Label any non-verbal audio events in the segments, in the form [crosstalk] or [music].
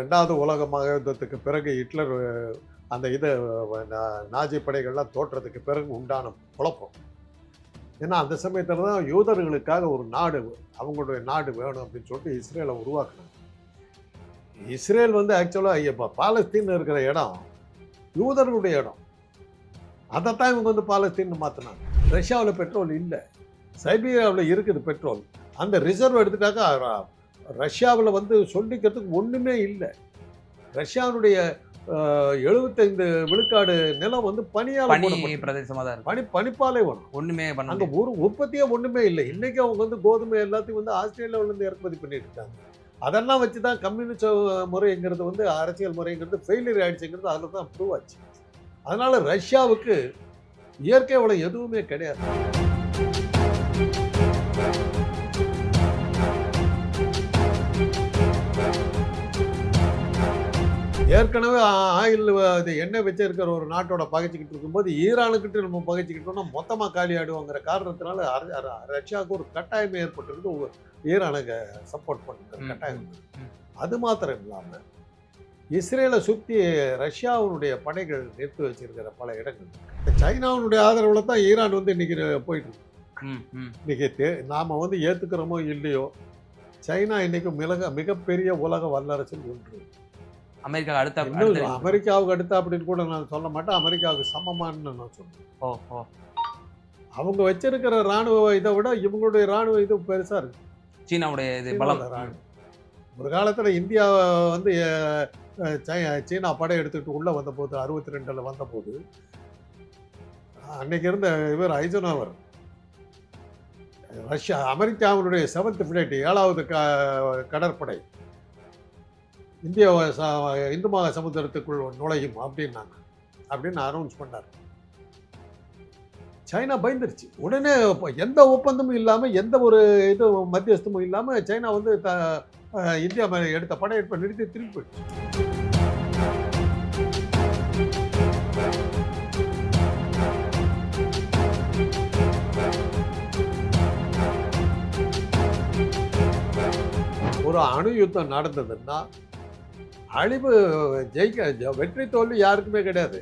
ரெண்டாவது உலக மகாயுத்தத்துக்கு பிறகு ஹிட்லர் அந்த இது நாஜி படைகள்லாம் தோற்றதுக்கு பிறகு உண்டான குழப்பம். ஏன்னா அந்த சமயத்தில் தான் யூதர்களுக்காக ஒரு நாடு அவங்களுடைய நாடு வேணும் அப்படின்னு சொல்லிட்டு இஸ்ரேலை உருவாக்குனாங்க. இஸ்ரேல் வந்து ஆக்சுவலாக இப்போ பாலஸ்தீன் இருக்கிற இடம் யூதர்களுடைய இடம். அதைத்தான் இவங்க வந்து பாலஸ்தீன் மாற்றினாங்க ரஷ்யாவில் பெட்ரோல் இல்லை. சைபீரியாவில் இருக்குது பெட்ரோல். அந்த ரிசர்வ் எடுத்துட்டாக்கா ரஷ்யாவில் வந்து சொல்லிக்கிறதுக்கு ஒன்றுமே இல்லை. ரஷ்யாவுடைய எழுபத்தைந்து விழுக்காடு நிலம் வந்து பனியால் பனி போடப்பட்டது. பிரதேசமா தான் பனி பனிப்பாலைவனம் ஒண்ணுமே பண்ண அங்க. ஒரு உற்பத்தியே ஒண்ணுமே இல்லை. இன்னைக்கு அவங்க வந்து கோதுமை எல்லாத்தையும் வந்து ஆஸ்திரேலியாவுல இருந்து இறக்குமதி பண்ணிட்டு இருக்காங்க. அதெல்லாம் வச்சு தான் கம்யூனிஸ்ட் முறைங்கிறது வந்து அரசியல் முறைங்கிறது ஃபெயிலியர் ஆயிடுச்சுங்கிறது அதில் தான் ப்ரூவ் ஆச்சு. அதனால ரஷ்யாவுக்கு இயற்கை வளம் எதுவுமே கிடையாது. ஏற்கனவே ஆயில் இது எண்ணெய் வச்சிருக்கிற ஒரு நாட்டோட பகைச்சிக்கிட்டு இருக்கும்போது ஈரானுக்கிட்ட நம்ம பகைச்சிக்கிட்டோம்னா மொத்தமாக காலி காரணத்தினால ரஷ்யாவுக்கு ஒரு கட்டாயம் ஏற்பட்டிருக்கு ஒ- ஈரானுக்கு சப்போர்ட் பண்ணுற கட்டாயம். அது மாத்திரம் இல்லாமல் இஸ்ரேலை சுற்றி ரஷ்யாவுடைய படைகள் நிறுத்தி வச்சிருக்கிற பல இடங்கள். இந்த சைனாவுடைய ஆதரவில் தான் ஈரான் வந்து இன்னைக்கு போயிட்டு இருக்கு. இன்னைக்கு தே- நாம வந்து ஏத்துக்கிறோமோ இல்லையோ சைனா இன்னைக்கு மிக மிகப்பெரிய உலக வல்லரசில் ஒன்று. அமெரிக்கா அடுத்த அமெரிக்காவுக்கு அடுத்து அப்படின்னு கூட நான் சொல்ல மாட்டேன். அமெரிக்காவுக்கு சமமானு நான் சொல்றேன். ஓ அவங்க வச்சிருக்கிற ராணுவ இதை விட இவங்களுடைய ராணுவ இது பெருசா இருக்கு. சீனாவுடைய இது பலம். ராணுவம் ஒரு காலத்துல இந்தியா வந்து சீனா படை எடுத்துட்டு உள்ள வந்தபோது அறுபத்தி ரெண்டுல வந்தபோது அன்னைக்கு இருந்த இவர் ஐசனோவர். ரஷ்யா அமெரிக்காவினுடைய செவன்த் ஃபிளைட் ஏழாவது க கடற்படை. இந்திய ச- இந்து மகா சமுத்திரத்துக்குள் நுழையும் அப்படின்னாங்க. அப்படின்னு அனௌன்ஸ் பண்ணார். சைனா பயந்துருச்சு. உடனே எந்த ஒப்பந்தமும் இல்லாமல் எந்த ஒரு இது மத்தியஸ்தமும் இல்லாமல் சைனா வந்து த- இந்தியா மேலே எடுத்த படையெடுப்பை நிறுத்தி திருப்பி போயிடுச்சு. ஒரு அணு யுத்தம் நடந்ததுன்னா அழிவு ஜெயிக்க வெற்றி தோல்வி யாருக்குமே கிடையாது.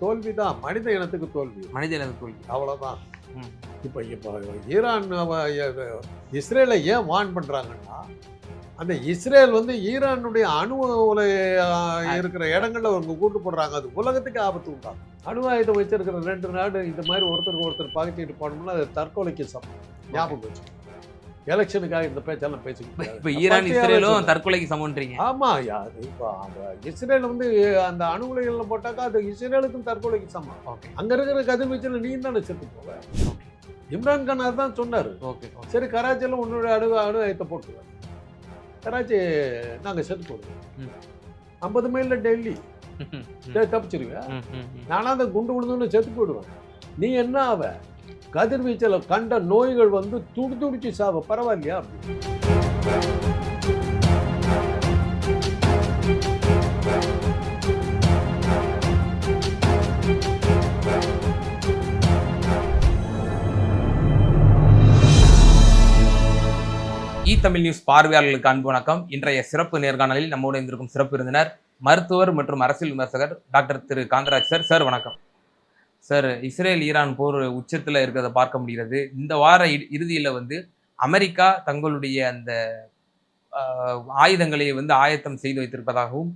தோல்வி தான் மனித இனத்துக்கு தோல்வி. மனித இனத்து தோல்வி. அவ்வளவுதான். ம். இப்போ இப்போ ஈரான் இஸ்ரேலை ஏன் வான் பண்றாங்கன்னா அந்த இஸ்ரேல் வந்து ஈரானுடைய அணு உலை, இருக்கிற இடங்கள்ல அவங்க கூட்டு போடுறாங்க. அது உலகத்துக்கு ஆபத்து உண்டாகும். அணு ஆயுதம் வச்சிருக்கிற ரெண்டு நாடு இந்த மாதிரி ஒருத்தருக்கு ஒருத்தர் பகைச்சிட்டு போனோம்னா அது தற்கொலைக்கு சமம். ஞாபகம் வச்சு எலெக்ஷனுக்காக இந்த பேச்செல்லாம் பேசிக்கிட்டு இப்ப ஈரான் இஸ்ரேலும். தற்கொலைக்கு சமன்றீங்க ஆமா யா- இப்போ அந்த இஸ்ரேல் வந்து அந்த அணு உலைகள்ல போட்டாக்கா அது இஸ்ரேலுக்கும் தற்கொலைக்கு சமம். அங்க இருக்கிற கதிர்வீச்சில் நீ தானே செத்து போவ இம்ரான் கான் அதான் சொன்னாரு. ஓகே சரி கராச்சியில் உன்னோட அணு அணு ஆயத்தை போட்டுருவேன் கராச்சி நாங்க செத்து போடுவோம். ஐம்பது மைல்ல டெல்லி. தப்பிச்சிருவேன் ம், ம், ம். நானா அந்த குண்டு விழுந்தோன்னு செத்து போயிடுவேன். நீ என்ன ஆவ? கதிர்வீச்சில் கண்ட நோய்கள் வந்து துடி துடிச்சு சாவ. பரவாயில்லையா? இ தமிழ் நியூஸ் பார்வையாளர்களுக்கு அன்பு வணக்கம். இன்றைய சிறப்பு நேர்காணலில் நம்மோடு இருந்திருக்கும் சிறப்பு விருந்தினர் மருத்துவர் மற்றும் அரசியல் விமர்சகர் டாக்டர் திரு காந்தராஜ் சார். சார் வணக்கம். சார் இஸ்ரேல் ஈரான் போர் உச்சத்தில் இருக்கிறத பார்க்க முடிகிறது. இந்த வார இறுதியில் வந்து அமெரிக்கா தங்களுடைய அந்த ஆயுதங்களை வந்து ஆயத்தம் செய்து வைத்திருப்பதாகவும்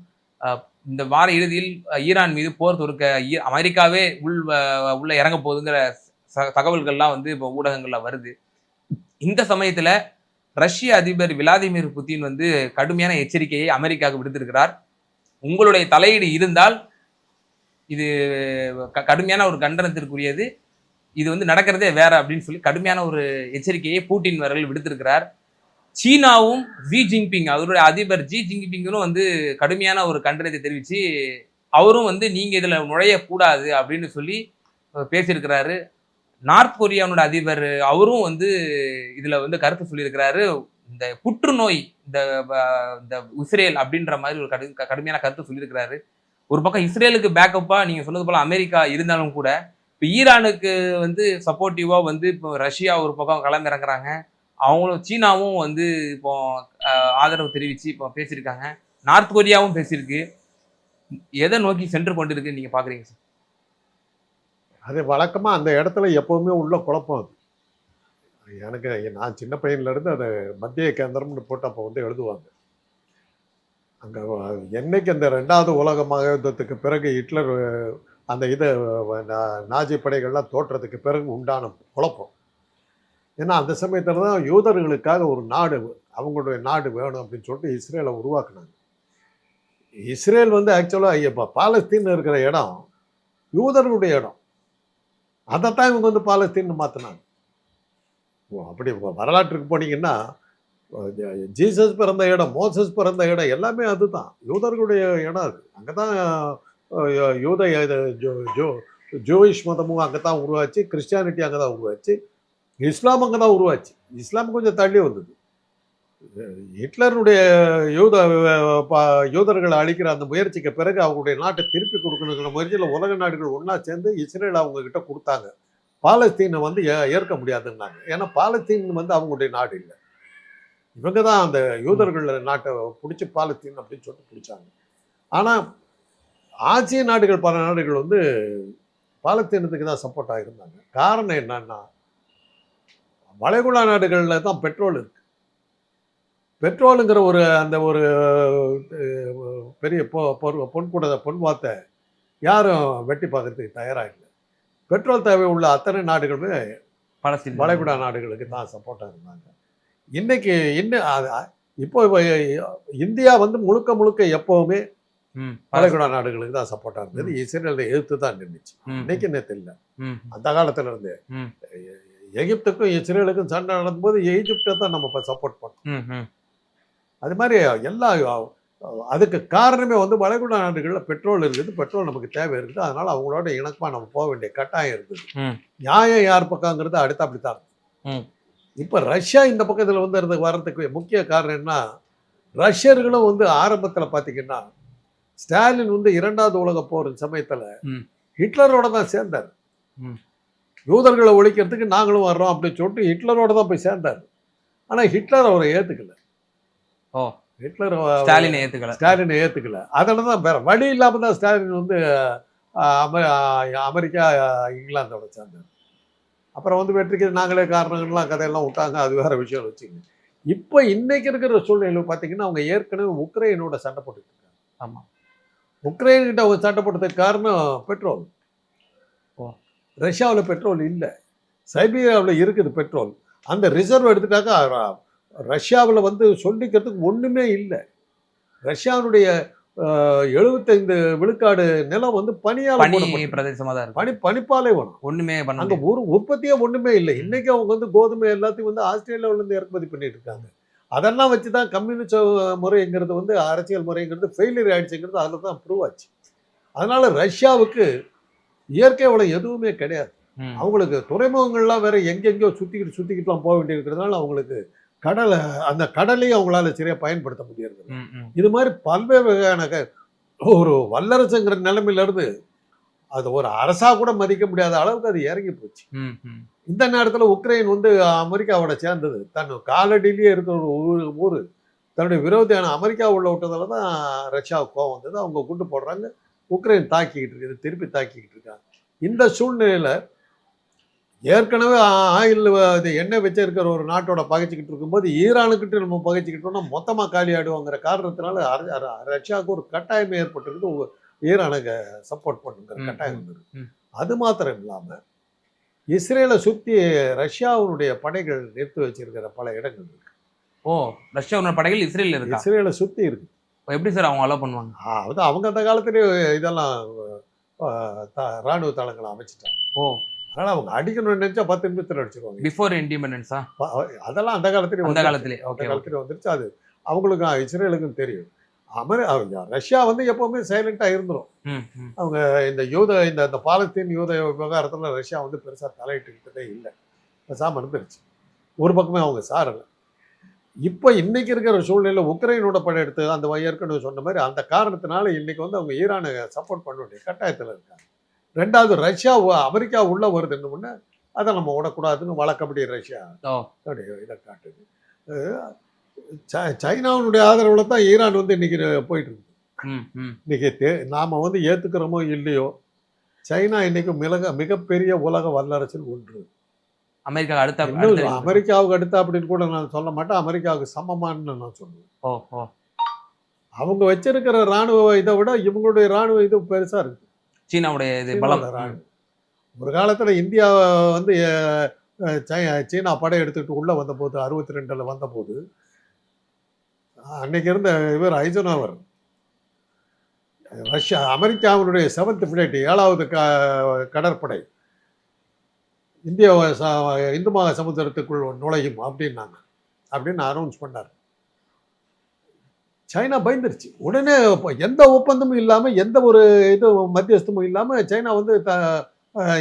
இந்த வார இறுதியில் ஈரான் மீது போர் தொடுக்க ஈ- அமெரிக்காவே உள் உள்ள இறங்க போகுதுங்கிற ச- தகவல்கள்லாம் வந்து இப்போ ஊடகங்களில் வருது. இந்த சமயத்தில் ரஷ்ய அதிபர் விளாதிமிர் புதின் வந்து கடுமையான எச்சரிக்கையை அமெரிக்காவுக்கு விடுத்திருக்கிறார். உங்களுடைய தலையீடு இருந்தால் இது க- கடுமையான ஒரு கண்டனத்திற்குரியது. இது வந்து நடக்கிறதே வேற அப்படின்னு சொல்லி கடுமையான ஒரு எச்சரிக்கையை பூட்டின் அவர்கள் விடுத்திருக்கிறார். சீனாவும் ஜி ஜின்பிங் அவருடைய அதிபர் ஜி ஜின்பிங்கும் வந்து கடுமையான ஒரு கண்டனத்தை தெரிவித்து அவரும் வந்து நீங்கள் இதில் நுழையக்கூடாது அப்படின்னு சொல்லி பேசியிருக்கிறாரு. நார்த் கொரியாவோட அதிபர் அவரும் வந்து இதில் வந்து கருத்து சொல்லியிருக்கிறாரு. இந்த புற்றுநோய் இந்த இந்த இஸ்ரேல் அப்படின்ற மாதிரி ஒரு கடு கடுமையான கருத்து சொல்லியிருக்கிறாரு. ஒரு பக்கம் இஸ்ரேலுக்கு பேக்கப்பாக நீங்கள் சொன்னது போல் அமெரிக்கா இருந்தாலும் கூட இப்போ ஈரானுக்கு வந்து சப்போர்ட்டிவாக வந்து இப்போ ரஷ்யா ஒரு பக்கம் களமிறங்குறாங்க. அவங்களும் சீனாவும் வந்து இப்போ ஆதரவு தெரிவித்து இப்போ பேசியிருக்காங்க. நார்த் கொரியாவும் பேசியிருக்கு. எதை நோக்கி சென்று கொண்டிருக்கு நீங்கள் பார்க்குறீங்க சார்? அது வழக்கமாக அந்த இடத்துல எப்போவுமே உள்ள குழப்பம் அது. எனக்கு நான் சின்ன பையன்லேருந்து அதை மத்திய கேந்திரம்னு போட்டு அப்போ வந்து எழுதுவாங்க. அங்கே என்னைக்கு அந்த ரெண்டாவது உலக மகாயுத்தத்துக்கு பிறகு ஹிட்லர் அந்த இதை நாஜி படைகள்லாம் தோற்றத்துக்கு பிறகு உண்டான குழப்பம். ஏன்னா அந்த சமயத்தில் தான் யூதர்களுக்காக ஒரு நாடு அவங்களுடைய நாடு வேணும் அப்படின்னு சொல்லிட்டு இஸ்ரேலை உருவாக்குனாங்க. இஸ்ரேல் வந்து ஆக்சுவலாக இப்போ பாலஸ்தீன் இருக்கிற இடம் யூதர்களுடைய இடம். அதைத்தான் இவங்க வந்து பாலஸ்தீன் மாற்றினாங்க ஓ அப்படி வரலாற்றுக்கு போனீங்கன்னா ஜீசஸ் பிறந்த இடம் மோசஸ் பிறந்த இடம் எல்லாமே அதுதான். யூதர்களுடைய இடம் அது. அங்கே தான் யூத இது ஜோ ஜோ ஜூயிஷ் மதமும் அங்கே தான் உருவாச்சு கிறிஸ்டியானிட்டி அங்கே தான் உருவாச்சு இஸ்லாம் அங்கே தான் உருவாச்சு. இஸ்லாம் கொஞ்சம் தள்ளி வந்தது. ஹிட்லருடைய யூத யூதர்களை அழிக்கிற அந்த முயற்சிக்கு பிறகு அவங்களுடைய நாட்டை திருப்பி கொடுக்கணுங்கிற முயற்சியில் உலக நாடுகள் ஒன்றா சேர்ந்து இஸ்ரேல் அவங்கக்கிட்ட கொடுத்தாங்க. பாலஸ்தீனை வந்து ஏ- ஏற்க முடியாதுன்னாங்க. ஏன்னா பாலஸ்தீன் வந்து அவங்களுடைய நாடு இல்லை. இவங்க தான் அந்த யூதர்கள் நாட்டை பிடிச்சி பாலஸ்தீன் அப்படின்னு சொல்லிட்டு பிடிச்சாங்க. ஆனால் ஆசிய நாடுகள் பல நாடுகள் வந்து பாலஸ்தீனத்துக்கு தான் சப்போர்ட்டாக இருந்தாங்க காரணம் என்னன்னா வளைகுடா நாடுகளில் தான் பெட்ரோல் இருக்கு. பெட்ரோலுங்கிற ஒரு அந்த ஒரு பெரிய பொ பொன் பொன்கூட பொன் வார்த்தை யாரும் வெட்டி பார்க்கறதுக்கு தயாராக இல்லை பெட்ரோல் தேவை உள்ள அத்தனை நாடுகளுமே பலஸ்தீன் வளைகுடா நாடுகளுக்கு தான் சப்போர்ட்டாக இருந்தாங்க. இன்னைக்கு இன்னும் இப்போ இந்தியா வந்து முழுக்க முழுக்க எப்பவுமே வளைகுடா நாடுகளுக்கு தான் சப்போர்ட்டாக இருந்தது. இஸ்ரேலை எதிர்த்து தான் நின்றுச்சு இன்னைக்கு நேற்று இல்லை அந்த காலத்துல இருந்தே. எகிப்துக்கும் இஸ்ரேலுக்கும் சண்டை நடக்கும்போது எகிப்தை தான் நம்ம இப்போ சப்போர்ட் பண்ணோம். அது மாதிரி எல்லா அதுக்கு காரணமே வந்து வளைகுடா நாடுகளில் பெட்ரோல் இருக்குது. பெட்ரோல் நமக்கு தேவை இருக்குது. அதனால அவங்களோட இணக்கமாக நம்ம போக வேண்டிய கட்டாயம் இருக்குது. நியாயம் யார் பக்கங்கிறது அடுத்த அப்படித்தான். இப்போ ரஷ்யா இந்த பக்கத்தில் வந்து இருந்து வர்றதுக்கு முக்கிய காரணம் என்ன? ரஷ்யர்களும் வந்து ஆரம்பத்தில் பார்த்தீங்கன்னா ஸ்டாலின் வந்து இரண்டாவது உலக போர் சமயத்தில். ஹிட்லரோட தான் சேர்ந்தார். யூதர்களை ஒழிக்கிறதுக்கு நாங்களும் வர்றோம் அப்படின்னு சொல்லிட்டு ஹிட்லரோட தான் போய் சேர்ந்தார். ஆனால் ஹிட்லர் அவரை ஏற்றுக்கல ஓ. ஹிட்லர் ஸ்டாலினை ஏத்துக்கல. ஸ்டாலினை ஏற்றுக்கல அதனால தான் வேற வழி இல்லாமல் தான் ஸ்டாலின் வந்து அமெரிக்கா இங்கிலாந்தோட சேர்ந்தார். அப்புறம் வந்து வெற்றிக்கு நாங்களே காரணங்கள்லாம் கதையெல்லாம் விட்டாங்க. அது வேற விஷயம் வச்சுங்க. இப்போ இன்னைக்கு இருக்கிற சூழ்நிலை பார்த்தீங்கன்னா அவங்க ஏற்கனவே உக்ரைனோட சண்டை போட்டுட்டு இருக்காங்க. ஆமா. உக்ரைன் கிட்ட அவங்க சண்டை போட்டதுக்கு காரணம் பெட்ரோல். ஓ. ரஷ்யாவில் பெட்ரோல் இல்லை. சைபீரியாவில் இருக்குது பெட்ரோல். அந்த ரிசர்வ் எடுத்துட்டாக்கா ரஷ்யாவில் வந்து சொல்லிக்கிறதுக்கு ஒன்றுமே இல்லை. ரஷ்யாவுடைய எழுபத்தைந்து விழுக்காடு நிலம் வந்து பனியால் பனி மூடப்பட்டிருக்கு. பிரதேசமா தான் பனி பனிப்பாலை வேணும் ஒண்ணுமே பண்ண அங்க. ஒரு உற்பத்தியே ஒண்ணுமே இல்லை. இன்னைக்கு அவங்க வந்து கோதுமை எல்லாத்தையும் வந்து ஆஸ்திரேலியாவுல இருந்து இறக்குமதி பண்ணிட்டு இருக்காங்க. அதெல்லாம் வச்சு தான் கம்யூனிஸ்ட் முறைங்கிறது வந்து அரசியல் முறைங்கிறது ஃபெயிலியர் ஆயிடுச்சுங்கிறது அதில் தான் ப்ரூவ் ஆச்சு. அதனால ரஷ்யாவுக்கு இயற்கை வளம் எதுவுமே கிடையாது. அவங்களுக்கு துறைமுகங்கள்லாம் வேற எங்கெங்கேயோ சுத்திக்கிட்டு சுத்திக்கிட்டுலாம் போக வேண்டியிருக்கிறதுனால அவங்களுக்கு கடலை அந்த கடலையும் அவங்களால சரியா பயன்படுத்த முடியாது ம், ம். இது மாதிரி பல்வேறு வகையான ஒரு வல்லரசுங்கிற நிலைமையில இருந்து அது ஒரு அரசா கூட மதிக்க முடியாத அளவுக்கு அது இறங்கி போச்சு. இந்த நேரத்துல உக்ரைன் வந்து அமெரிக்காவோட சேர்ந்தது. தன் காலடியிலேயே இருக்கிற ஒரு ஊர் ஊர் தன்னுடைய விரோதியான அமெரிக்கா உள்ள விட்டதால தான் ரஷ்யாவுக்கு கோவம் வந்தது. அவங்க குண்டு போடுறாங்க. உக்ரைன் தாக்கிக்கிட்டு இருக்குது திருப்பி தாக்கிக்கிட்டு இருக்காங்க. இந்த சூழ்நிலையில ஏற்கனவே ஆயில் இது எண்ணெய் வச்சிருக்கிற ஒரு நாட்டோட பகைச்சிக்கிட்டு இருக்கும்போது ஈரானுக்கிட்ட நம்ம பகைச்சிக்கிட்டோம்னா மொத்தமா காலி காரணத்தினால ரஷ்யாவுக்கு ஒரு கட்டாயம் ஏற்பட்டிருக்கு ஈரானுக்கு சப்போர்ட் பண்ணுங்கிற கட்டாயம் இருக்கு. அது மாத்திரம் இல்லாம இஸ்ரேலை சுத்தி ரஷ்யாவுடைய படைகள் நிறுத்தி வச்சிருக்கிற பல இடங்கள் இருக்கு. ஓ ரஷ்யாவோட படைகள் இஸ்ரேல் இருக்கா? இஸ்ரேலை சுத்தி இருக்கு. எப்படி சார் அவங்க அலோவ் பண்ணுவாங்க? அதாவது அவங்க அந்த காலத்திலே இதெல்லாம் அஹ், த- ராணுவ தளங்களை அமைச்சிட்டாங்க. ஓ அதனால அவங்க அடிக்கணும்னு நினைச்சா பத்து நிமிஷத்துல அடிச்சிருவாங்க. பிஃபோர் இண்டிபெண்டன்ஸா அதெல்லாம் அந்த காலத்திலே அந்த வந்துருச்சு. காலத்திலே. அந்த ஓகே காலத்துல வந்துருச்சு. அது அவங்களுக்கும் இஸ்ரேலுக்கும் தெரியும். அமெரி ரஷ்யா வந்து எப்பவுமே சைலண்டா இருந்துரும். ம் ம். அவங்க இந்த யூத இந்த இந்த பாலஸ்தீன் யூத விவகாரத்துல ரஷ்யா வந்து பெருசா தலையிட்டுக்கிட்டதே இல்லை. பேசாம இருந்துருச்சு. ஒரு பக்கமே அவங்க சாரல. இப்போ இன்னைக்கு இருக்கிற சூழ்நிலை உக்ரைனோட படம் எடுத்து அந்த ஏற்கனவே சொன்ன மாதிரி அந்த காரணத்தினால இன்னைக்கு வந்து அவங்க ஈரானை சப்போர்ட் பண்ண வேண்டிய கட்டாயத்தில் இருக்காங்க. ரெண்டாவது ரஷ்யா அமெரிக்கா உள்ள வருதுன்னு முன்ன அதை நம்ம விடக்கூடாதுன்னு வழக்கப்படி ரஷ்யா. இதை காட்டுது. அஹ் ச- சைனாவினுடைய ஆதரவுல தான் ஈரான் வந்து இன்னைக்கு போயிட்டு இருக்கு. இன்னைக்கு தே நாம வந்து ஏத்துக்கிறோமோ இல்லையோ சைனா இன்னைக்கு மிக மிகப்பெரிய உலக வல்லரசில் ஒன்று. அமெரிக்கா அடுத்த அமெரிக்காவுக்கு அடுத்து அப்படின்னு கூட நான் சொல்ல மாட்டேன். அமெரிக்காவுக்கு சமமான்னு நான் சொல்லுவேன். அவங்க வச்சிருக்கிற ராணுவ இதை விட இவங்களுடைய ராணுவ இது பெருசா இருக்கு. சீனாவுடைய இது பலம். ஒரு காலத்துல இந்தியா வந்து சீனா படை எடுத்துக்கிட்டு உள்ள வந்தபோது அறுபத்தி ரெண்டுல வந்தபோது அன்னைக்கு இருந்த இவர் ஐசனோவர். ரஷ்யா அமெரிக்காவினுடைய செவன்த் ஃபிளைட் ஏழாவது க கடற்படை. இந்திய இந்து மகா சமுத்திரத்துக்குள் நுழையும் அப்படின்னாங்க. அப்படின்னு அனௌன்ஸ் பண்ணார். சைனா பயந்துருச்சு. உடனே எந்த ஒப்பந்தமும் இல்லாம எந்த ஒரு இது மத்தியஸ்தமும் இல்லாம சைனா வந்து த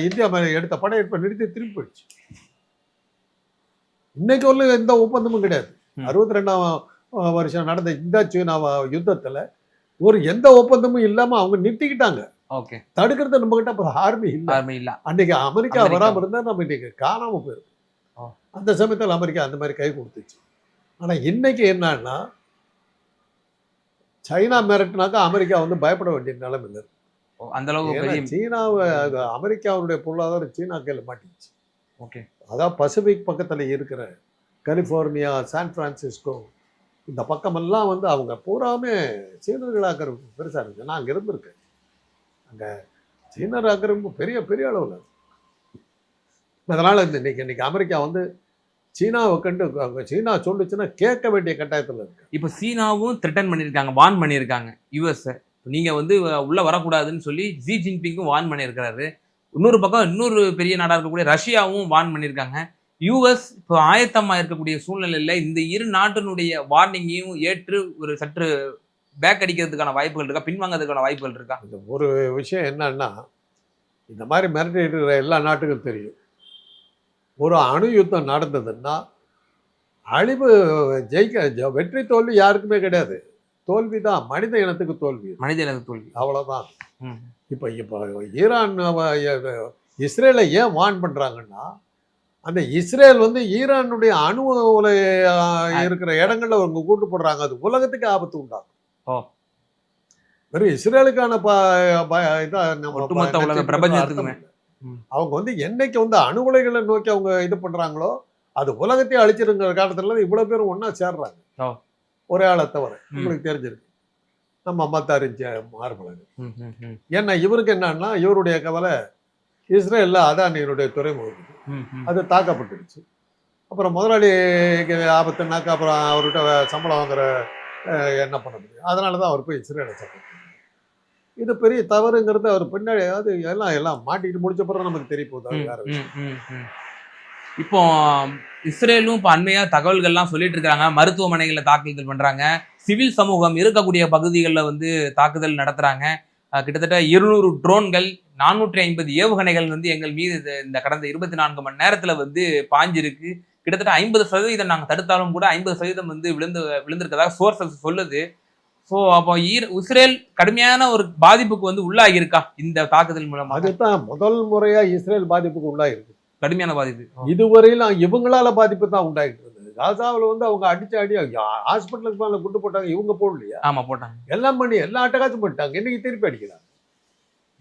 இந்தியா மேல எடுத்த படையெடுப்பை நிறுத்தி திரும்பி போயிடுச்சு. இன்னைக்கு வரலும் எந்த ஒப்பந்தமும் கிடையாது. அறுபத்தி ரெண்டாம் வருஷம் நடந்த இந்தா சீனா யுத்தத்துல ஒரு எந்த ஒப்பந்தமும் இல்லாம அவங்க நிறுத்திக்கிட்டாங்க. ஓகே. தடுக்கிறது நம்ம கிட்ட அப்புறம் ஆர்மி இல்ல. ஆர்மி இல்ல. அன்னைக்கு அமெரிக்கா அமெரிக்கா. வராம இருந்தா நம்ம இன்னைக்கு காணாம ஆ. போயிருக்கோம் அந்த சமயத்துல அமெரிக்கா அந்த மாதிரி கை கொடுத்துச்சு. ஆனா இன்னைக்கு என்னன்னா சைனா மிரட்டினாக்கா அமெரிக்கா வந்து பயப்பட வேண்டிய நிலைமை இல்லை. அந்த அளவுக்கு சீனாவை அமெரிக்காவுடைய பொருளாதாரம் சீனா கையில் மாட்டிச்சு ஓகே. அதான் பசிபிக் பக்கத்துல இருக்கிற கலிஃபோர்னியா சான் பிரான்சிஸ்கோ இந்த பக்கமெல்லாம் வந்து அவங்க பூராமே சீனர்கள் ஆக்கிரமிப்பு பெருசா இருக்கு. நான் அங்க இருந்திருக்கேன். அங்க சீனர் ஆக்கிரமிப்பு பெரிய பெரிய அளவுல. அதனால இந்த இன்னைக்கு இன்னைக்கு அமெரிக்கா வந்து சீனாவை கண்டு சீனா சொல்லுச்சுன்னா கேட்க வேண்டிய கட்டாயத்துல இருக்கு. இப்போ சீனாவும் த்ரெட்டன் பண்ணியிருக்காங்க வார்ன் பண்ணியிருக்காங்க யூஎஸ் நீங்க வந்து உள்ள வரக்கூடாதுன்னு சொல்லி ஜி ஜின்பிங்கும் வார்ன் பண்ணியிருக்காரு இன்னொரு பக்கம் இன்னொரு பெரிய நாடா இருக்கக்கூடிய ரஷ்யாவும் வார்ன் பண்ணியிருக்காங்க. யூஎஸ் இப்போ ஆயத்தமா இருக்கக்கூடிய சூழ்நிலையில இந்த இரு நாட்டினுடைய வார்னிங்கையும் ஏற்று ஒரு சற்று பேக் அடிக்கிறதுக்கான வாய்ப்புகள் இருக்கா? பின்வாங்கிறதுக்கான வாய்ப்புகள் இருக்கா? ஒரு விஷயம் என்னன்னா இந்த மாதிரி மிரட்டிட்டு இருக்கிற எல்லா நாட்டுக்கும் தெரியும். ஒரு அணு யுத்தம் நடந்ததுன்னா அழிவு ஜெயிக்க வெற்றி தோல்வி யாருக்குமே கிடையாது. தோல்வி தான் மனித இனத்துக்கு தோல்வி. மனித இலக்கு தோல்வி. அவ்வளோதான். இப்போ இப்போ ஈரான் இஸ்ரேலை ஏன் வான் பண்ணுறாங்கன்னா அந்த இஸ்ரேல் வந்து ஈரானுடைய அணு உலை இருக்கிற இடங்கள்ல அவங்க கூட்டு போடுறாங்க. அது உலகத்துக்கு ஆபத்து உண்டாகும். வெறும் இஸ்ரேலுக்கான ப ப- இதா நம்ம பிரபஞ்சத்துக்குமே. அவங்க வந்து என்னைக்கு வந்து அணு உலைகளை நோக்கி அவங்க இது பண்றாங்களோ அது உலகத்தையே அழிச்சிருங்கிற காலத்துல தான் இவ்வளவு பேரும் ஒண்ணா சேர்றாங்க. ஒரே ஆளை தவிர. உங்களுக்கு தெரிஞ்சிருக்கு. நம்ம ம், ம், ஏன்னா இவருக்கு என்னன்னா இவருடைய கவலை இஸ்ரேலில் அதானியினுடைய துறைமுகம். அது தாக்கப்பட்டுடுச்சு. அப்புறம் முதலாளிக்கு ஆபத்துனாக்கா அப்புறம் அவர்கிட்ட சம்பளம் வாங்குற என்ன பண்ண முடியும்? அதனால தான் அவர் போய் இஸ்ரேலை சப்போர்ட் இது பெரிய தவறுங்கிறது அவர் பின்னாடி அது எல்லாம் எல்லாம் மாட்டிட்டு முடிச்ச பிறகு நமக்கு தெரிய போகுது. இப்போ இஸ்ரேலும் இப்போ அண்மையா தகவல்கள்லாம் சொல்லிட்டு இருக்காங்க. மருத்துவமனைகளில் தாக்குதல் பண்றாங்க. சிவில் சமூகம் இருக்கக்கூடிய பகுதிகளில் வந்து தாக்குதல் நடத்துறாங்க. அஹ் கிட்டத்தட்ட இருநூறு ட்ரோன்கள் நானூற்றி ஐம்பது ஏவுகணைகள் வந்து எங்கள் மீது இந்த கடந்த இருபத்தி நான்கு மணி நேரத்துல வந்து பாஞ்சிருக்கு. கிட்டத்தட்ட ஐம்பது சதவீதம் நாங்கள் தடுத்தாலும் கூட ஐம்பது சதவீதம் வந்து விழுந்து விழுந்திருக்கதாக சோர்சஸ் சொல்லுது. ஸோ அப்போ ஈர இஸ்ரேல் கடுமையான ஒரு பாதிப்புக்கு வந்து உள்ளாகி இருக்கா இந்த தாக்குதல் மூலமாக. அதுதான் முதல் முறையா இஸ்ரேல் பாதிப்புக்கு உள்ளாயிருக்கு. கடுமையான பாதிப்பு. இதுவரையிலும் இவங்களால பாதிப்பு தான் உண்டாகிட்டு இருந்தது காசாவில் வந்து அவங்க அடிச்சு அடி ஹாஸ்பிட்டலுக்கு மேலே குண்டு போட்டாங்க இவங்க போடலையா? ஆமா போட்டாங்க. எல்லாம் பண்ணி எல்லா அட்டகாச்சும் பண்ணிட்டாங்க. இன்னைக்கு திருப்பி அடிக்கிறாங்க?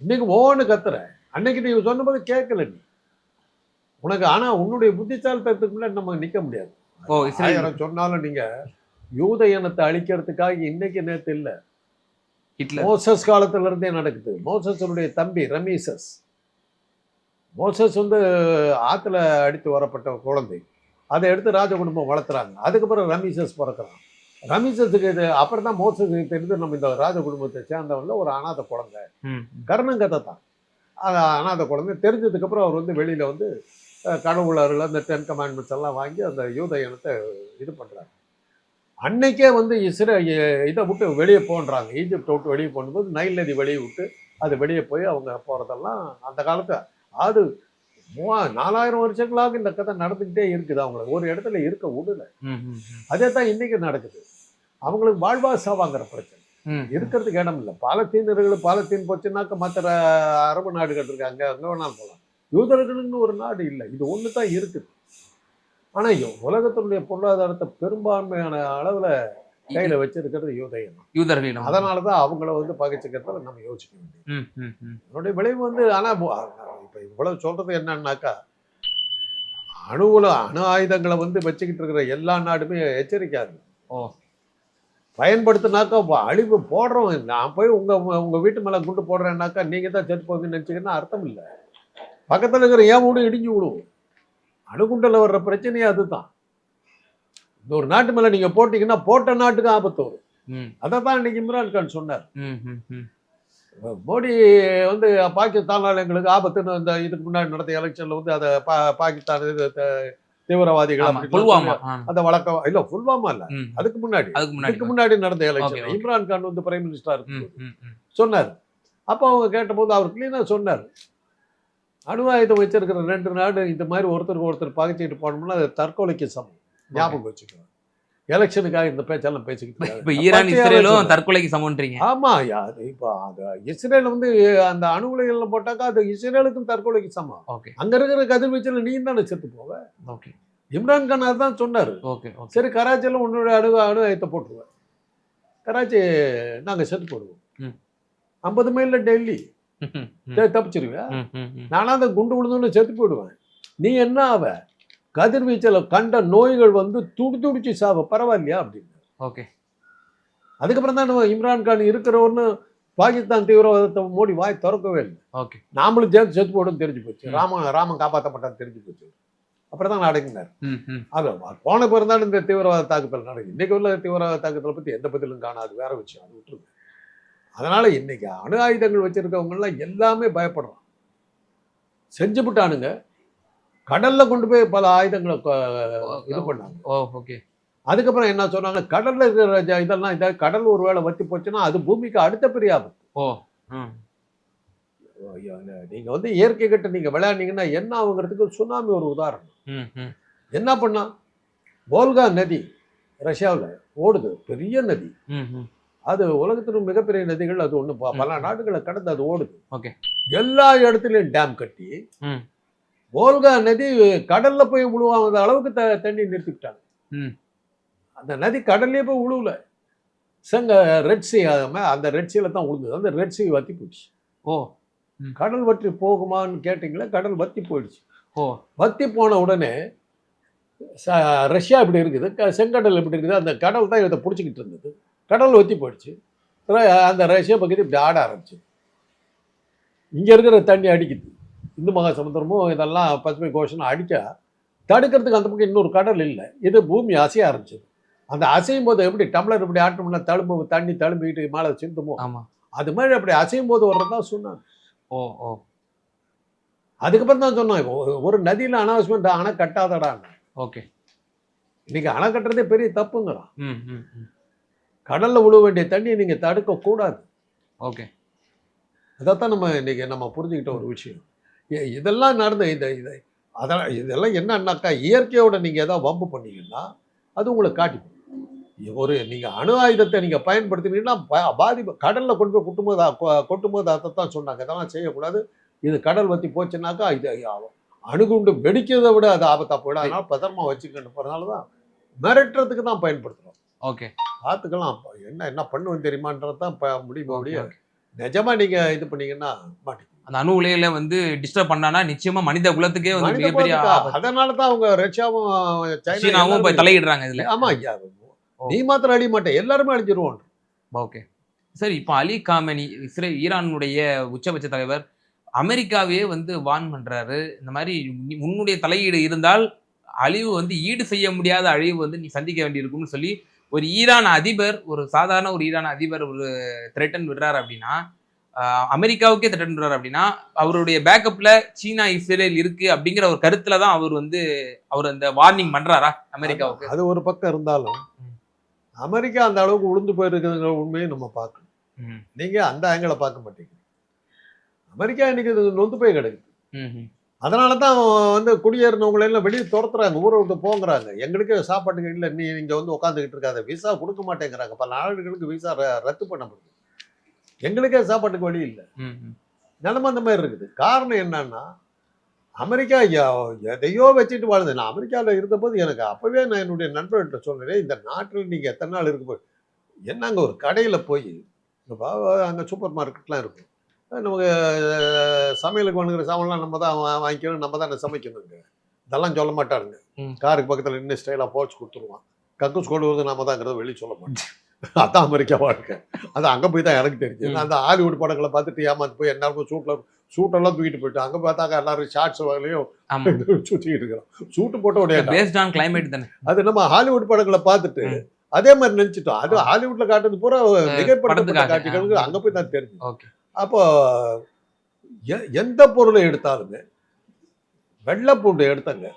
இன்னைக்கு ஓன்னு கத்துற. அன்னைக்கு நீ சொன்னபோது கேட்கல நீ. உனக்கு ஆனா உன்னுடைய புத்திசாலித்தனத்துக்கு முன்னாடி நம்ம நிக்க முடியாது. ஓ இஸ்ரேல். ஆயிரம் சொன்னாலும் நீங்க யூத இனத்தை அழிக்கிறதுக்காக இன்னைக்கு நேத்து இல்ல. மோசஸ் காலத்துல இருந்தே நடக்குது. மோசஸனுடைய தம்பி ரமீசஸ். மோசஸ் வந்து ஆத்துல அடித்து வரப்பட்ட குழந்தை. அதை எடுத்து ராஜ குடும்பம் வளர்த்துறாங்க. அதுக்கப்புறம் ரமீசஸ் பிறக்கிறான். ரமீசஸுக்கு இது அப்புறம் தான் மோசஸுக்கு தெரிந்து நம்ம இந்த ராஜ குடும்பத்தை சேர்ந்தவன்ல ஒரு அனாதை குழந்தை. கர்ணங்கதை தான். அது அனாதை குழந்தை தெரிஞ்சதுக்கப்புறம் அவர் வந்து வெளியில வந்து கடவுள் அருள் அந்த டென் கமாண்ட்மெண்ட்ஸ் எல்லாம் வாங்கி அந்த யூத இனத்தை இது பண்றாங்க அன்னைக்கே வந்து இஸ்ரே இதை விட்டு வெளியே போன்றாங்க. ஈஜிப்ட் விட்டு வெளியே போகும்போது நைல் நதி வெளியே விட்டு அது வெளியே போய் அவங்க போறதெல்லாம் அந்த காலத்து அது மூவா நாலாயிரம் வருஷங்களாக இந்த கதை நடந்துக்கிட்டே இருக்குது அவங்களுக்கு ஒரு இடத்துல இருக்க விடல. அதே தான் இன்னைக்கு நடக்குது. அவங்களுக்கு வாழ்வா சாவாங்கிற பிரச்சனை. இருக்கிறதுக்கு இடம் இல்லை. பாலத்தீனர்கள் பாலத்தீன் போச்சுன்னாக்க மற்ற அரபு நாடுகள் இருக்காங்க அங்கே வேணாலும் போகலாம். யூதர்களுன்னு ஒரு நாடு இல்லை. இது ஒன்று தான் இருக்குது. ஆனா உலகத்தினுடைய பொருளாதாரத்தை பெரும்பான்மையான அளவுல கையில வச்சிருக்கிறது யூதயம் தான். யூதர்களிடம். அதனாலதான் அவங்கள வந்து பகைச்சுக்கிறத நம்ம யோசிக்க வேண்டியது. ம், ம், ம். அதனுடைய விளைவு வந்து ஆனா இப்ப இவ்வளவு சொல்றது என்னன்னாக்கா அணுவுல அணு ஆயுதங்களை வந்து வச்சுக்கிட்டு இருக்கிற எல்லா நாடுமே எச்சரிக்காது. ஓ. பயன்படுத்தினாக்கா அழிவு போடுறோம். நான் போய் உங்க உங்க வீட்டு மேல குண்டு போடுறேன்னாக்கா நீங்க தான் செத்து போவீங்கன்னு நினைச்சீங்கன்னா அர்த்தம் இல்லை. பக்கத்துல இருக்கிற ஏன் வீடு இடிஞ்சு விழுவும் அணுகுண்டில் வர்ற பிரச்சனையே அதுதான். இந்த ஒரு நாட்டு மேல நீங்க போட்டீங்கன்னா போட்ட நாட்டுக்கு ஆபத்து வரும். அதை தான் இன்னைக்கு இம்ரான் கான் சொன்னார். மோடி வந்து பாகிஸ்தானால் எங்களுக்கு ஆபத்துன்னு இந்த இதுக்கு முன்னாடி நடந்த எலெக்ஷன்ல வந்து அதை பா பாகிஸ்தான் தீவிரவாதிகள் புல்வாமா அந்த வழக்கம் இல்ல புல்வாமா இல்ல. அதுக்கு முன்னாடி. அதுக்கு முன்னாடி நடந்த எலெக்ஷன். இம்ரான் கான் வந்து பிரைம் மினிஸ்டர் ம். சொன்னார். அப்போ அவங்க கேட்டபோது அவர் கிளீனா சொன்னார். அணு ஆயுதம் வச்சிருக்கிற ரெண்டு நாடு இந்த மாதிரி ஒருத்தருக்கு ஒருத்தர் பகைச்சிட்டு போனோம்னா அது தற்கொலைக்கு சமம். ஞாபகம் வச்சுக்கணும் எலெக்ஷனுக்காக இந்த பேச்செல்லாம் பேசிக்கிட்டு இப்ப. ஈரான் இஸ்ரேலும். தற்கொலைக்கு சமன்றீங்க ஆமா யா- அது இப்போ அது இஸ்ரேல் வந்து அந்த அணு உலைகள்ல போட்டாக்கா அது இஸ்ரேலுக்கும் தற்கொலைக்கு சமம். ஓகே. அங்க இருக்கிற கதிர்வீச்சில் நீ தானே செத்து போவ? ஓகே. இம்ரான் கான் அதான் சொன்னாரு. ஓகே சரி கராச்சியில் உன்னோட அணு அணு ஆயத்தை போட்டுருவேன் கராச்சி நாங்க செத்து போடுவோம். ஐம்பது மைல்ல டெல்லி. தப்பிச்சிருவேன். நானா அந்த குண்டு விழுந்தோன்னு செத்து போயிடுவேன். நீ என்ன ஆவ? கதிர்வீச்சில் கண்ட நோய்கள் வந்து துடி துடிச்சு சாவ பரவாயில்லையா அப்படின்னு. ஓகே. அதுக்கப்புறம் தான் நம்ம இம்ரான் கான் இருக்கிறவர்னு பாகிஸ்தான் தீவிரவாதத்தை மோடி வாய் திறக்கவே இல்லை. ஓகே. நாமளும் சேர்ந்து செத்து போடும் தெரிஞ்சு போச்சு. ராமன் ராமன் காப்பாற்றப்பட்டான்னு தெரிஞ்சு போச்சு. அப்புறம் தான் ம். அது போன பிறந்தாலும் இந்த தீவிரவாத தாக்குதல் நடக்குது. இன்னைக்கு உள்ள தீவிரவாத தாக்குதலை பத்தி எந்த பதிலும் காணாது. வேற விஷயம். அது விட்டுருங்க. அதனால இன்னைக்கு அணு ஆயுதங்கள் வச்சிருக்கவங்க எல்லாம் பயப்படுறான். செஞ்சு விட்டானுங்க கடல்ல கொண்டு போய் பல ஆயுதங்களை இது பண்ணாங்க. Oh okay. அதுக்கப்புறம் என்ன சொன்னாங்க? கடல்ல இருக்கிற இதெல்லாம் இதை கடல் ஒரு வேளை வத்தி போச்சுன்னா அது பூமிக்கு அடுத்த பெரிய ஆபத்து. ஓ ம். ஐயோ, நீங்க வந்து இயற்கை கிட்ட நீங்க விளையாடுனீங்கன்னா என்ன ஆகுங்கிறதுக்கு சுனாமி ஒரு உதாரணம். ம், ம். என்ன பண்ணா? போல்கா நதி ரஷ்யாவில் ஓடுது. பெரிய நதி. ம், ம். அது உலகத்தின் மிகப்பெரிய நதிகள் அது ப- பல. நாடுகளை கடந்து அது ஓடுது. Okay. எல்லா இடத்துலயும் டேம் கட்டி ம். போல்கா நதி கடல்ல போய் விழுவாத அளவுக்கு த தண்ணி நிறுத்திக்கிட்டாங்க ம். அந்த நதி கடல்லே போய் விழுவல செங்க ரெட் சி அந்த ரெட் சீல தான் விழுந்தது அந்த ரெட் சி வத்தி போயிடுச்சு. ஓ. கடல் வற்றி போகுமான்னு கேட்டிங்களா? கடல் வத்தி போயிடுச்சு. ஓ. வத்தி போன உடனே ச- ரஷ்யா இப்படி இருக்குது செங்கடல் இப்படி இருக்குது அந்த கடல் தான் இதை பிடிச்சிக்கிட்டு இருந்தது. கடல் வத்தி போயிடுச்சு. அந்த ரஷ்யா பக்கத்து இப்படி ஆட ஆரம்பிச்சு. இங்கே இருக்கிற தண்ணி அடிக்குது. இந்து மகா சமுத்திரமும் இதெல்லாம் பசுமை கோஷனும் அடிச்சா தடுக்கிறதுக்கு அந்த பக்கம் இன்னொரு கடல் இல்லை. இது பூமி அசைய ஆரம்பிச்சது. அந்த அசையும் போது எப்படி டம்ளர் இப்படி ஆட்டோம்னா தழும்பு தண்ணி தழும்பிக்கிட்டு மேலே சிந்துமோ ஆமா. அது மாதிரி அப்படி அசையும் போது வர்றதா சொன்னாங்க ஓ ஓ. அதுக்கப்புறம் தான் சொன்னாங்க ஒரு- ஒரு நதியில் அனாவசியம் அணை கட்டாதடான்னு. ஓகே. இன்னைக்கு அணை கட்டுறதே பெரிய தப்புங்கிறான் ம் ம் ம். கடல்ல விழ வேண்டிய தண்ணியை நீங்க தடுக்க கூடாது. ஓகே. அதைத்தான் நம்ம இன்னைக்கு நம்ம புரிஞ்சுக்கிட்ட ஒரு விஷயம். இதெல்லாம் நடந்த இந்த இதை அதெல்லாம் இதெல்லாம் என்னன்னாக்கா இயற்கையோட நீங்க ஏதாவது வம்பு பண்ணீங்கன்னா அது உங்களை காட்டி. ஒரு நீங்க அணு ஆயுதத்தை நீங்க பயன்படுத்தினீங்கன்னா பாதிப்பு கடல்ல கொண்டு போய் கொட்டும்போது கொட்டும்போது அதைத்தான் சொன்னாங்க. இதெல்லாம் செய்யக்கூடாது. இது கடல் வத்தி போச்சுன்னாக்கா இது ஆகும் அணுகுண்டு வெடிக்கிறதை விட அது ஆபத்தா போயிடும். அதனால பத்திரமா வச்சுக்கணும். போறதுனால தான் மிரட்டுறதுக்கு தான் பயன்படுத்துறோம். ஓகே. பார்த்துக்கலாம். என்ன என்ன பண்ணுவேன் தெரியுமான்றது தான் இப்போ முடியும் முடியும் ஓகே. நிஜமா நீங்க இது பண்ணீங்கன்னா மாட்டீங்க அந்த அணு உலையில வந்து டிஸ்டர்ப் பண்ணானா நிச்சயமா மனித குலத்துக்கே வந்து மிகப்பெரிய. அதனால தான் அவங்க ரஷ்யாவும் சைனா சீனாவும் போய் தலையிடுறாங்க இதுல. ஆமா ஐயா. நீ மாத்திரம் அழிய மாட்டே எல்லாருமே அழிஞ்சிருவோம். ஓகே. சரி இப்போ அலி காமெனி இஸ்ரேல் ஈரானுடைய உச்சபட்ச தலைவர் அமெரிக்காவே வந்து வான் பண்றாரு. இந்த மாதிரி உன்னுடைய தலையீடு இருந்தால் அழிவு வந்து ஈடு செய்ய முடியாத அழிவு வந்து நீ சந்திக்க வேண்டியிருக்கும்னு சொல்லி ஒரு ஈரான் அதிபர் ஒரு சாதாரண ஒரு ஈரான் அதிபர் ஒரு த்ரெட்டன் விடுறாரு அப்படின்னா அமெரிக்காவுக்கே த்ரெட்டன் விடுறாரு அப்படின்னா அவருடைய பேக்கப்ல சீனா இஸ்ரேல் இருக்கு அப்படிங்கிற ஒரு கருத்துல தான் அவர் வந்து அவர் அந்த வார்னிங் பண்றாரா அமெரிக்காவுக்கு? அது ஒரு பக்கம் இருந்தாலும். அமெரிக்கா அந்த அளவுக்கு உளுந்து போயிருக்குங்கிற உண்மையை நம்ம பார்க்கணும். ம், நீங்க அந்த ஆங்கிளை பார்க்க மாட்டீங்க அமெரிக்கா இன்னைக்கு நொந்து போய் கிடக்கு. ம், ம். அதனால தான் வந்து குடியேறினவங்களை எல்லாம் வெளியே துரத்துறாங்க ஊரை விட்டு போங்கிறாங்க. எங்களுக்கு சாப்பாட்டுக்கு இல்லை நீ இங்கே வந்து உட்காந்துக்கிட்டு இருக்காத விசா கொடுக்க மாட்டேங்கிறாங்க. பல நாடுகளுக்கு விசா ரத்து பண்ணப்படுது. எங்களுக்கே சாப்பாட்டுக்கு வழி இல்லை. நிலைமை அந்த மாதிரி இருக்குது. காரணம் என்னன்னா அமெரிக்கா எதையோ வச்சுட்டு வாழுது நான் அமெரிக்காவில் இருந்தபோது எனக்கு அப்போவே நான் என்னுடைய நண்பர்கிட்ட சொன்னேன் இந்த நாட்டில் நீங்கள் எத்தனை நாள் இருக்க போய் என்னங்க ஒரு கடையில் போய் அங்கே சூப்பர் மார்க்கெட்லாம் இருக்கும். நமக்கு சமையலுக்கு வேணுங்கிற சாமான்லாம் நம்ம தான் வாங்கிக்கணும் நம்ம தான் சமைக்கணுங்க. இதெல்லாம் சொல்ல மாட்டாருங்க. காருக்கு பக்கத்தில் நின்று ஸ்டைலாக போச்சு கொடுத்துருவான். கக்கூஸ் கொண்டு வருது நாம தாங்கிறத வெளியே சொல்ல மாட்டேன் [laughs] அதான் அமெரிக்கா வாழ்க்கை. அது அங்கே போய் தான் எனக்கு தெரிஞ்சு அந்த ஹாலிவுட் படங்களை பார்த்துட்டு ஏமாந்து போய் எல்லாருக்கும் சூட்டில் சூட்டெல்லாம் தூக்கிட்டு போயிட்டு அங்கே பார்த்தாக்க எல்லாரும் ஷார்ட்ஸ் வகையிலையும் [laughs] சுற்றிக்கிட்டு இருக்கிறோம். சூட்டு போட்ட ஆன் கிளைமேட் தானே. அது நம்ம ஹாலிவுட் படங்களை பார்த்துட்டு. அதே மாதிரி நினைச்சிட்டோம். அது ஹாலிவுட்ல காட்டுறது பூரா படத்துக்காக. காட்சிகளுக்கு அங்க போய் தான் தெரிஞ்சு ஓகே. அப்போ எ- எந்த பொருளை எடுத்தாலுமே வெள்ளை பூண்டு எடுத்தங்க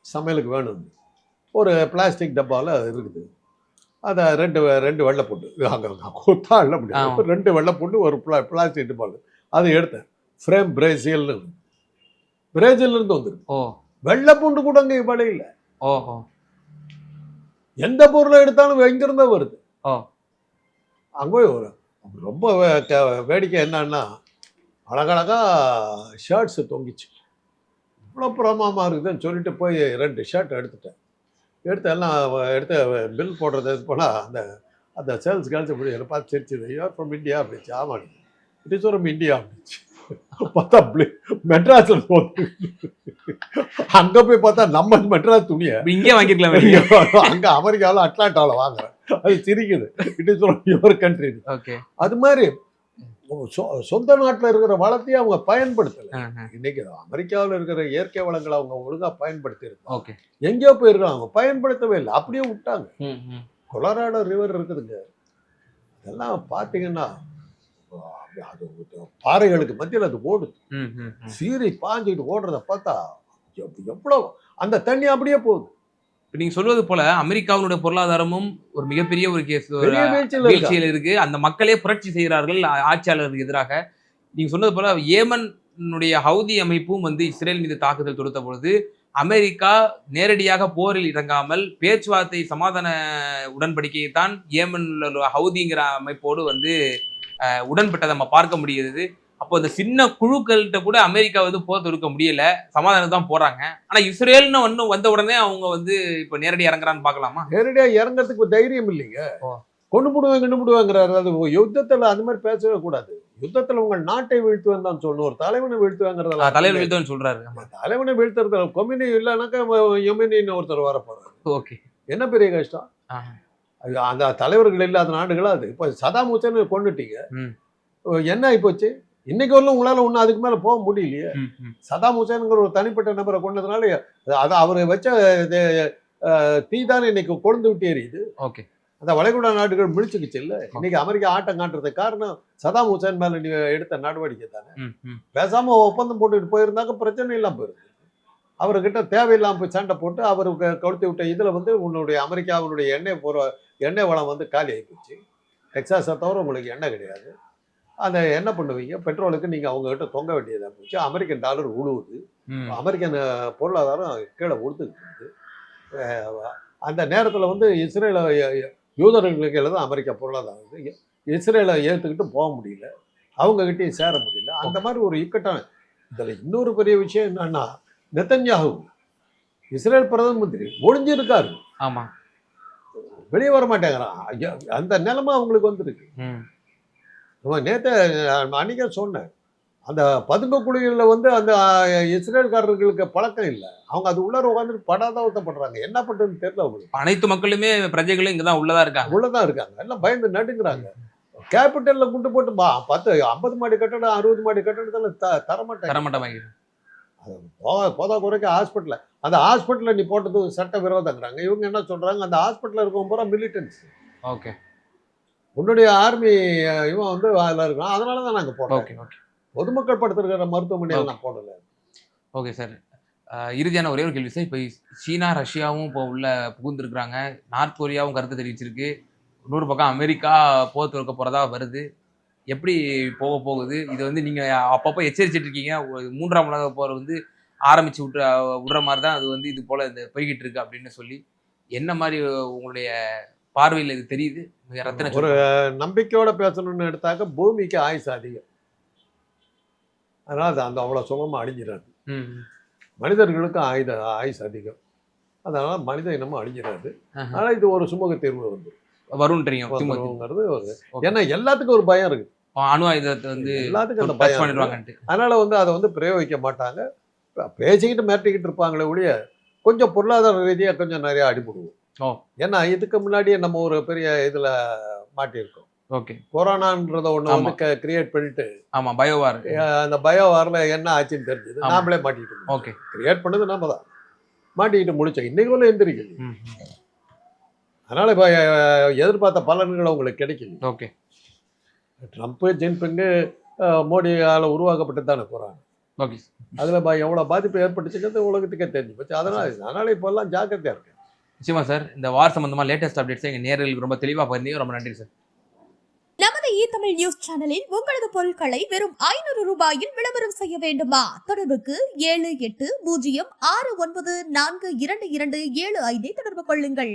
சமையலுக்கு வேணும் ஒரு பிளாஸ்டிக் டப்பாவில் இருக்குது. அதை ரெண்டு ரெண்டு வெள்ளை பூண்டு. அங்கே கொத்தா இல்லை முடியாது. ஆமா. ரெண்டு வெள்ளை பூண்டு ஒரு பிளா பிளாஸ்டிக் டப்பாவில் அதை எடுத்தேன். ஃப்ரேம் பிரேசில்னு பிரேசில்ல இருந்து வந்துருக்கு. ஓ. வெள்ளை பூண்டு கூட அங்கே விலையில. ஓஹோ. எந்த பொருளை எடுத்தாலும் எங்கிருந்தா வருது. ஓ. அங்கே போய் ஒரு ரொம்ப வேடிக்கை என்னன்னா அழகழகா ஷர்ட்ஸு தொங்கிச்சு. இவ்வளோ பிரமாமா இருக்குதுன்னு சொல்லிட்டு போய் ரெண்டு ஷர்ட் எடுத்துட்டேன். எடுத்து எல்லாம் எடுத்து பில் போடுறது இது போனால் அந்த அந்த சேல்ஸ் கேர்ள்ஸ் இப்படி பார்த்து சிரிச்சுது. யூஆர் ஃப்ரம் இந்தியா அப்படிச்சு ஆமாம் இட் இஸ் ஃப்ரம் இந்தியா அப்படிச்சு பார்த்தா மெட்ராஸில் போகுது. அங்கே போய் பார்த்தா நம்ம மெட்ராஸ் துணியை இங்கே வாங்கிருக்கலாம். அங்க அமெரிக்காவில் அட்லாண்டாவில் வாங்குறேன். அது சிரிக்குது. It is your country okay அது மாதிரி சொந்த நாட்டில் இருக்கிற வளத்தையும் அவங்க பயன்படுத்தலை. இன்னைக்கு அமெரிக்காவில் இருக்கிற இயற்கை வளங்களை அவங்க ஒழுங்கா பயன்படுத்தி ஓகே எங்கேயோ போயிருக்காங்க. அவங்க பயன்படுத்தவே இல்லை. அப்படியே விட்டாங்க. கொலராடோ ரிவர் இருக்குதுங்க. இதெல்லாம் பார்த்தீங்கன்னா அது பாறைகளுக்கு மத்தியில் அது ஓடுது. சீறி பாஞ்சிட்டு ஓடுறத பார்த்தா எவ்- எவ்வளவு அந்த தண்ணி அப்படியே போகுது. இப்ப நீங்க சொல்வது போல அமெரிக்காவினுடைய பொருளாதாரமும் ஒரு மிகப்பெரிய ஒரு கேஸ் வீழ்ச்சியில் இருக்கா? அந்த மக்களே புரட்சி செய்கிறார்கள் ஆட்சியாளருக்கு எதிராக. நீங்க சொன்னது போல ஏமனுடைய ஹவுதி அமைப்பும் வந்து இஸ்ரேல் மீது தாக்குதல் தொடுத்த பொழுது அமெரிக்கா நேரடியாக போரில் இறங்காமல் பேச்சுவார்த்தை சமாதான உடன்படிக்கையை தான் ஏமன் ஹவுதிங்கிற அமைப்போடு வந்து அஹ், உடன்பட்டதை நம்ம பார்க்க முடியுது அப்போ இந்த சின்ன குழுக்கள்கிட்ட கூட அமெரிக்கா வந்து போர் தொடுக்க முடியல. சமாதானம் தான் போறாங்க. ஆனா இஸ்ரேல்னு ஒன்னும் வந்த உடனே அவங்க வந்து இப்ப நேரடி இறங்குறான்னு பார்க்கலாமா? நேரடியா இறங்கறதுக்கு தைரியம் இல்லைங்க. கொண்டு போடுவேன் கொண்டு போடுவேங்கிறாரு. அது யுத்தத்துல அந்த மாதிரி பேசவே கூடாது. யுத்தத்துல உங்கள் நாட்டை வீழ்த்துவேன் தான் சொல்லணும். ஒரு தலைவனை வீழ்த்துவேங்கிறதுல தலைவர் வீழ்த்தவன் சொல்றாரு. தலைவனை வீழ்த்துறதுல கொமினி இல்லைனாக்கா யொமினின்னு ஒருத்தர் வர போறாரு ஓகே. என்ன பெரிய கஷ்டம்? அது அந்த தலைவர்கள் இல்லாத நாடுகளா அது? இப்போ சதாம் ஹுசேன் கொண்டுட்டீங்க. என்ன ஆயிப்போச்சு இன்னைக்கு வரலும் உங்களால ஒன்றும் அதுக்கு மேல போக முடியலையே. சதாம் ஹுசேனுங்கிற ஒரு தனிப்பட்ட நபரை கொண்டதுனால அது அவர் வச்ச தீ தானே இன்னைக்கு கொழுந்து விட்டு எரியுது. ஓகே. அந்த வளைகுடா நாடுகள் முழிச்சுக்குச்சு இல்ல? இன்னைக்கு அமெரிக்கா ஆட்டம் காட்டுறதுக்கு காரணம் சதாம் ஹுசேன் மேல நீ எடுத்த நடவடிக்கை தானே. பேசாம ஒப்பந்தம் போட்டுட்டு போயிருந்தாக்க பிரச்சனை இல்லாம போயிருக்கு அவர்கிட்ட தேவையில்லாம போய் சண்டை போட்டு அவர் கொளுத்தி விட்ட இதுல வந்து உன்னுடைய அமெரிக்காவினுடைய எண்ணெய் போற எண்ணெய் வளம் வந்து காலி ஆகி போச்சு டெக்ஸாஸை தவிர உங்களுக்கு எண்ணெய் கிடையாது. அந்த என்ன பண்ணுவீங்க? பெட்ரோலுக்கு நீங்க அவங்க கிட்ட தொங்க வேண்டியதா போச்சு அமெரிக்கன் டாலர் உழுவுது. அமெரிக்கன் பொருளாதாரம் கீழே உடுத்துக்கிட்டு அந்த நேரத்தில் வந்து இஸ்ரேல யூதர்களுக்கு கீழே தான் அமெரிக்கா பொருளாதாரம். இஸ்ரேலை ஏற்றுக்கிட்டு போக முடியல. அவங்ககிட்டயும் சேர முடியல. அந்த மாதிரி ஒரு இக்கட்டான இதில் இன்னொரு பெரிய விஷயம் என்னன்னா நெத்தன்யாகு. இஸ்ரேல் பிரதம மந்திரி ஒளிஞ்சிருக்காரு. ஆமா. வெளியே வர மாட்டேங்கிறான். அந்த நிலைமை அவங்களுக்கு வந்துருக்கு. நேற்று அன்னைக்கே சொன்னேன். அந்த பதுங்க குழிகளில் வந்து அந்த இஸ்ரேல்காரர்களுக்கு பழக்கம் இல்லை. அவங்க அது உள்ளார உட்காந்துட்டு படாதவத்தப்படுறாங்க என்ன பண்ணுறதுன்னு தெரியல அவங்களுக்கு. அனைத்து மக்களுமே பிரஜைகளும் இங்கதான் உள்ளதா இருக்காங்க. உள்ளதான் இருக்காங்க. எல்லாம் பயந்து நடுங்கிறாங்க. கேபிட்டல்ல குண்டு போட்டு பத்து ஐம்பது மாடி கட்டடம் அறுபது மாடி கட்டடத்தில் த தரமாட்டாங்க தரமாட்டமாங்க போதா போதா குறைக்க ஹாஸ்பிட்டலில். அந்த ஹாஸ்பிட்டலில் நீ போட்டது சட்ட விரோதங்கிறாங்க. இவங்க என்ன சொல்றாங்க? அந்த ஹாஸ்பிட்டலில் இருக்கவங்க பூரா மிலிட்டன்ஸ் ஓகே. உன்னுடைய ஆர்மி இவன் வந்து அதில் இருக்கான் அதனால தான் நாங்கள் போடுறோம் ஓகே ஓகே பொதுமக்கள் படுத்திருக்கிற மருத்துவமனையில் நான் போடல. ஓகே சார் இறுதியான ஒரே ஒரு கேள்வி சார் இப்போ சீனா ரஷ்யாவும் இப்போ உள்ள புகுந்துருக்குறாங்க. நார்த் கொரியாவும் கருத்து தெரிவிச்சிருக்கு. இன்னொரு பக்கம் அமெரிக்கா போர் தொடுக்க போறதா வருது. எப்படி போக போகுது? இது வந்து நீங்க அப்பப்போ எச்சரிச்சிட்டு இருக்கீங்க. மூன்றாம் உலக போர் வந்து ஆரம்பிச்சு விட்டு விடுற மாதிரி தான் அது வந்து இது போல இந்த போய்கிட்டு இருக்கு அப்படின்னு சொல்லி. என்ன மாதிரி உங்களுடைய பார்வையில் இது தெரியுது. ரத்தின ஒரு நம்பிக்கையோட பேசணும்னு எடுத்தாக்க பூமிக்கு ஆயுசு அதிகம். அதனால அது அந்த அவ்வளோ சுலமாக அழிஞ்சிடாது மனிதர்களுக்கும் ஆயுத ஆயுசு அதிகம். அதனால மனித இனமும் அழிஞ்சிடாது. ஆனால் இது ஒரு சுமூக தீர்வு வந்து. வரும்ன்றீங்க திமுக வந்துருங்கிறது ஒரு. ஏன்னா எல்லாத்துக்கும் ஒரு பயம் இருக்கு அணு ஆயுதத்தை வந்து எல்லாத்துக்கும் அந்த பயம் இருக்கு. பண்ணிடுவாங்கன்ட்டு. அதனால வந்து அதை வந்து பிரயோகிக்க மாட்டாங்க. பேசிக்கிட்டு மிரட்டிக்கிட்டு இருப்பாங்களே ஒழிய கொஞ்சம் பொருளாதார ரீதியாக கொஞ்சம் நிறைய அடிபடுவோம். ஏன்னா இதுக்கு முன்னாடியே நம்ம ஒரு பெரிய இதுல மாட்டியிருக்கோம். ஓகே. கொரோனான்றத ஆமா. வந்து கிரியேட் பண்ணிட்டு ஆமா பயோவார் அந்த பயோ வரல என்ன ஆச்சுன்னு தெரிஞ்சது. நாமளே மாட்டிக்கிட்டு ஓகே. கிரியேட் பண்ணது நாம தான். மாட்டிக்கிட்டு முடிச்சோம் இன்னைக்கு உள்ள எந்திரிக்கல. அதனால இப்போ எதிர்பார்த்த பலன்கள் உங்களுக்கு கிடைக்கல. ஓகே. ட்ரம்ப்பு ஜின்பிங்கு மோடியால் உருவாக்கப்பட்டு தானே போகிறாங்க ஓகே. அதில் எவ்வளோ பாதிப்பு ஏற்பட்டுச்சுங்கிறது உலகத்துக்கே தெரிஞ்சு போச்சு. அதனால அதனால இப்போல்லாம் ஜாக்கிரதையாக இருக்கு நிச்சயமா சார். இந்த வார் சம்பந்தமா லேட்டஸ்ட் அப்டேட்ஸ் எங்க நேரில் ரொம்ப தெளிவா பகிர்ந்தீங்க. ரொம்ப நன்றி சார். நமது இ தமிழ் நியூஸ் சேனலில் உங்களது பொருட்களை வெறும் ஐநூறு ரூபாயில் விளம்பரம் செய்ய வேண்டுமா? தொடர்புக்கு ஏழு எட்டு பூஜ்ஜியம் ஆறு ஒன்பது நான்கு இரண்டு இரண்டு ஏழு ஐந்தை தொடர்பு கொள்ளுங்கள்.